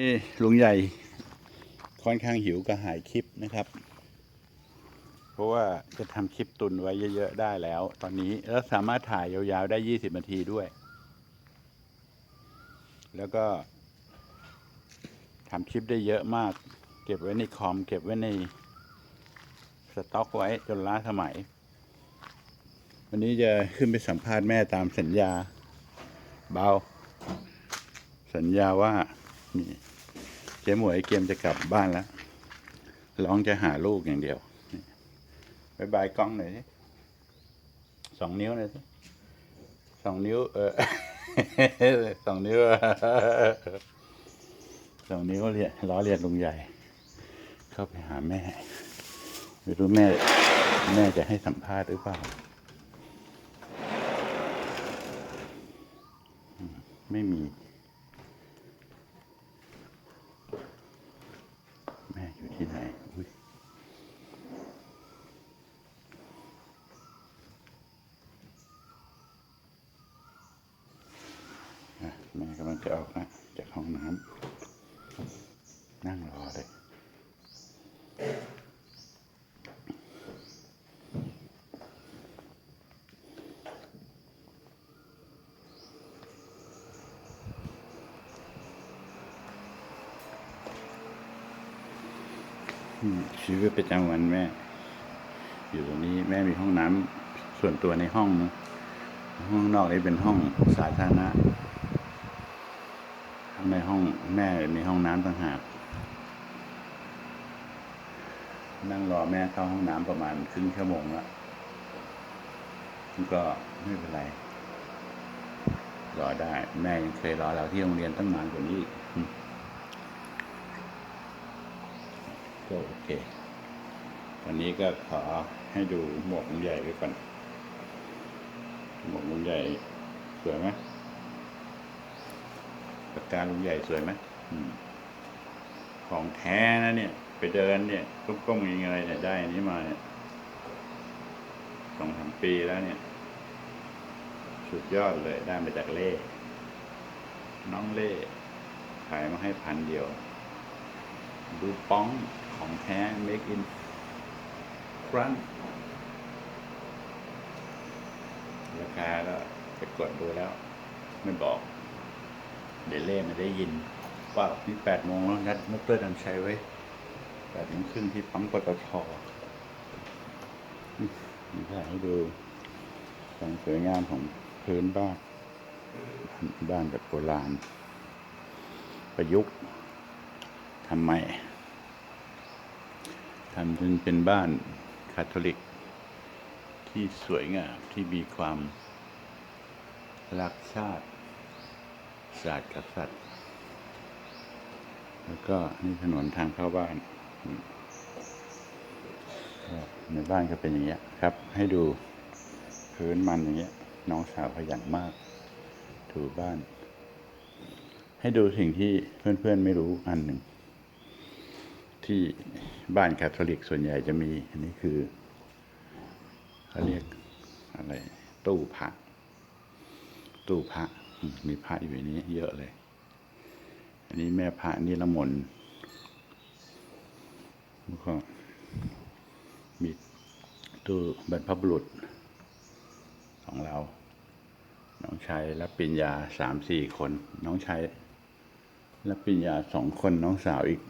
นี่ลุงใหญ่ค่อนข้างหิวก็หายคลิปนะครับ เพราะว่าจะทำคลิปตุนไว้เยอะๆได้แล้ว ตอนนี้แล้วสามารถถ่ายยาวๆได้ยี่สิบนาทีด้วย แล้วก็ทำคลิปได้เยอะมาก เก็บไว้ในคอม เก็บไว้ในสต็อกไว้จนล้าสมัย วันนี้จะขึ้นไปสัมภาษณ์แม่ตามสัญญา เบา สัญญาว่า นี่เจ๊หมวยเกมจะกลับบ้านแล้ว ร้องจะหาลูกอย่างเดียวบายบายกล้องหน่อยสิสองนิ้วหน่อยสิสองนิ้ว เออสองนิ้วสองนิ้วเรียนล้อเรียนลุงใหญ่ เข้าไปหาแม่ ไม่รู้แม่ แม่จะให้สัมภาษณ์หรือเปล่า ไม่มี แม่อยู่ที่ไหนอุ๊ยอะแม่กำลัง จะออกนะจากห้องน้ำนั่งรอเลยชีวิตประจำวันแม่ อยู่ตรงนี้แม่มีห้องน้ำส่วนตัวในห้องนะห้องนอกนี้เป็นห้องสาธารณะ ในห้องแม่มีห้องน้ำต่างหาก นั่งรอแม่เข้าห้องน้ำประมาณครึ่งชั่วโมงแล้วก็ไม่เป็นไร รอได้ แม่ยังเคยรอเราที่โรงเรียนตั้งนานกว่านี้อีกก็โอเค วันนี้ก็ขอให้ดูหมวกลุงใหญ่ไว้ก่อนหมวกลุงใหญ่สวยไหม ปากกาลุงใหญ่สวยไหมของแท้นะเนี่ย ไปเดินเนี่ยก็ก็มีอะไรเนี่ยได้อันนี้มาเนี่ยสองสามปีแล้วเนี่ย สุดยอดเลยได้มาจากเล่น้องเล่ขายมาให้พันเดียว ดูป้องของแท้ make in front ราคาก็ไปกดดูแล้ว ไม่บอก เดี๋ยวเล่ไม่ได้ยินว่านี่แปดโมงแล้วนัดนัดเตอร์ดันชัยไว้แปดโมงครึ่งที่ปั๊มปตทนี่ถ่ายให้ดูความสวยงามของพื้นบ้าน บ้านแบบโบราณ ประยุกต์ทำไมทำจนเป็นบ้านคาทอลิก ที่สวยงามที่มีความรักชาติ ศาสตร์กษัตริย์แล้วก็นี่ถนนทางเข้าบ้าน ในบ้านก็เป็นอย่างเงี้ยครับ ให้ดูพื้นมันอย่างเงี้ย น้องสาวขยันมาก ถูบ้าน ให้ดูสิ่งที่เพื่อนๆไม่รู้อันหนึ่ง ที่บ้านคาทอลิกส่วนใหญ่จะมี อันนี้คือเขาเรียกอะไร ตู้พระตู้พระ มีพระอยู่ในนี้เยอะเลย อันนี้แม่พระนิรมนต์แล้วก็มีตู้บรรพบุรุษของเรา น้องชายรับปริญญาสามสี่คน น้องชายรับปริญญาสองคนน้องสาวอีก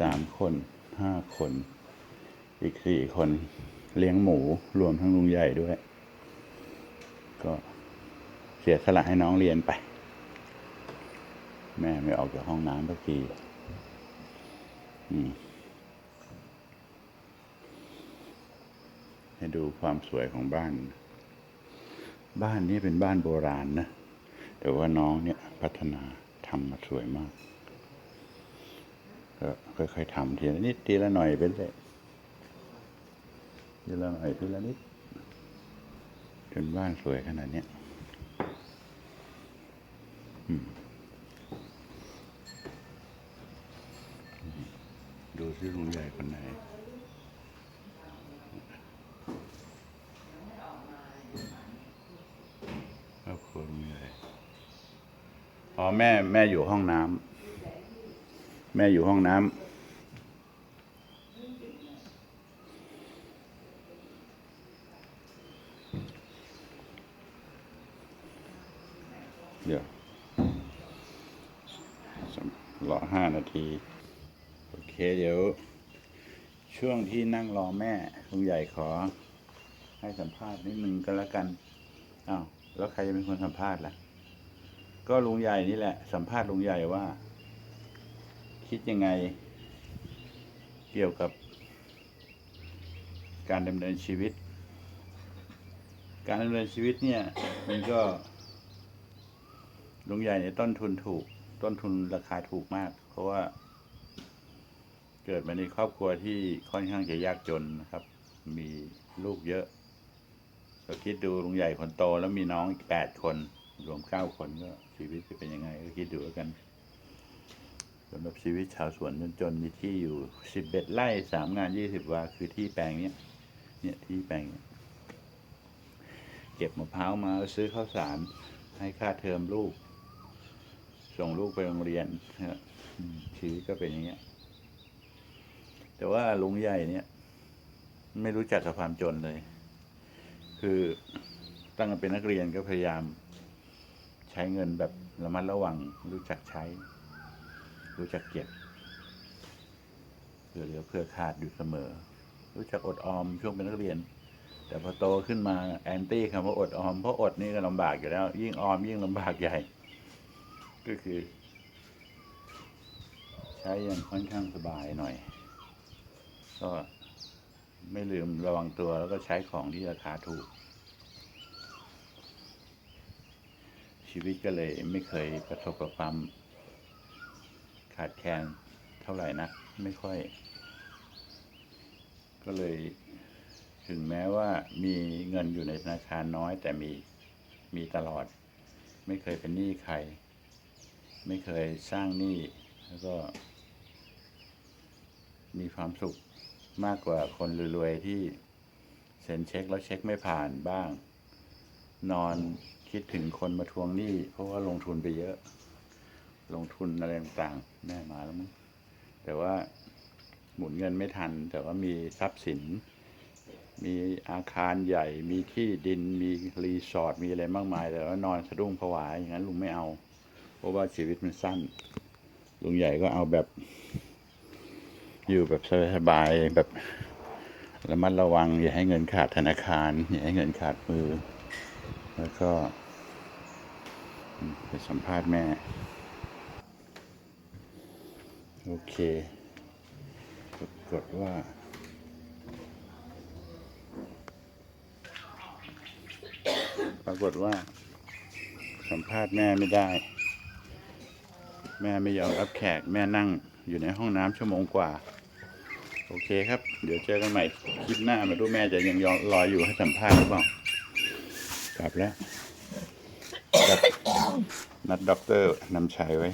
สามคนห้าคน อีกสี่คนเลี้ยงหมูรวมทั้งลุงใหญ่ด้วย ก็ เสียสละให้น้องเรียนไป แม่ไม่ออกจากห้องน้ำสักทีให้ดูความสวยของบ้าน บ้านนี้เป็นบ้านโบราณนะ แต่ว่าน้องเนี่ยพัฒนาทำมาสวยมาก ก็ค่อยๆทำทีละนิดทีละหน่อยไปเลยทีละหน่อยทีละนิดจนบ้านสวยขนาดนี้ยอืม ดูสิลุงใหญ่คนไหนครอบครัวลุงใหญ่อ๋อแม่แม่อยู่ห้องน้ำแม่อยู่ห้องน้ำเดี๋ยวรอห้านาที เคเดี๋ยว ช่วงที่นั่งรอแม่ลุงใหญ่ขอ ให้สัมภาษณ์นิดนึงก็แล้วกันอ้าวแล้วใครจะเป็นคนสัมภาษณ์ล่ะ ก็ลุงใหญ่นี่แหละ สัมภาษณ์ลุงใหญ่ว่า คิดยังไง เกี่ยวกับ การดำเนินชีวิต การดำเนินชีวิตเนี่ย มันก็ลุงใหญ่เนี่ยต้นทุนถูก ต้นทุนราคาถูกมาก เพราะว่า เกิดมาในครอบครัวที่ค่อนข้างจะยากจนนะครับ มีลูกเยอะก็คิดดูลุงใหญ่คนโตแล้วมีน้องอีกแปดคน รวมเก้าคนก็ชีวิตจะเป็นยังไง ก็คิดดูแล้วกันสำหรับชีวิตชาวสวนจนๆมีที่อยู่สิบเอ็ดไร่สามงานยี่สิบวาคือที่แปลงเนี้ยเนี่ยที่แปลงเก็บมะพร้าวมาซื้อข้าวสาร ให้ค่าเทอมลูก ส่งลูกไปโรงเรียนนะชีวิตก็เป็นอย่างเงี้ย แต่ว่าลุงใหญ่เนี่ย ไม่รู้จักกับความจนเลย คือตั้งแต่เป็นนักเรียนก็พยายาม ใช้เงินแบบระมัดระวัง รู้จักใช้ รู้จักเก็บเผื่อเหลือเผื่อขาดอยู่เสมอ รู้จักอดออมช่วงเป็นนักเรียน แต่พอโตขึ้นมาแอนตี้คำว่าอดออมเพราะอดนี่ก็ลำบากอยู่แล้ว ยิ่งออมยิ่งลำบากใหญ่ ก็คือ ใช้อยังค่อนข้างสบายหน่อย ก็ไม่ลืมระวังตัวแล้วก็ใช้ของที่ราคาถูก ชีวิตก็เลยไม่เคยประสบกับความขาดแคลนเท่าไหร่นะไม่ค่อย ก็เลยถึงแม้ว่ามีเงินอยู่ในธนาคารน้อย แต่มีมีตลอด ไม่เคยเป็นหนี้ใคร ไม่เคยสร้างหนี้แล้วก็ มีความสุขมากกว่าคนรวยๆที่เซ็นเช็คแล้วเช็คไม่ผ่านบ้าง นอนคิดถึงคนมาทวงหนี้เพราะว่าลงทุนไปเยอะ ลงทุนอะไรต่างๆแม่มาแล้วมั้งแต่ว่าหมุนเงินไม่ทัน แต่ว่ามีทรัพย์สิน มีอาคารใหญ่ มีที่ดินมีรีสอร์ทมีอะไรมากมาย แต่ว่านอนสะดุ้งผวาอย่างนั้นลุงไม่เอา เพราะว่าชีวิตมันสั้น ลุงใหญ่ก็เอาแบบ อยู่แบบสบายๆแบบระมัดระวัง อย่าให้เงินขาดธนาคาร อย่าให้เงินขาดมือ แล้วก็ ไปสัมภาษณ์แม่ โอเคกดกดว่าปรากฏว่าสัมภาษณ์แม่ไม่ได้ แม่ไม่ยอมรับแขกแม่นั่งอยู่ในห้องน้ำชั่วโมงกว่า โอเคครับ เดี๋ยวเจอกันใหม่คลิปหน้ามาดูแม่จะยังยอรออยู่ให้สัมภาษณ์หรือเปล่ากลับแล้วนัดนัดด็อกเตอร์นำชัยไว้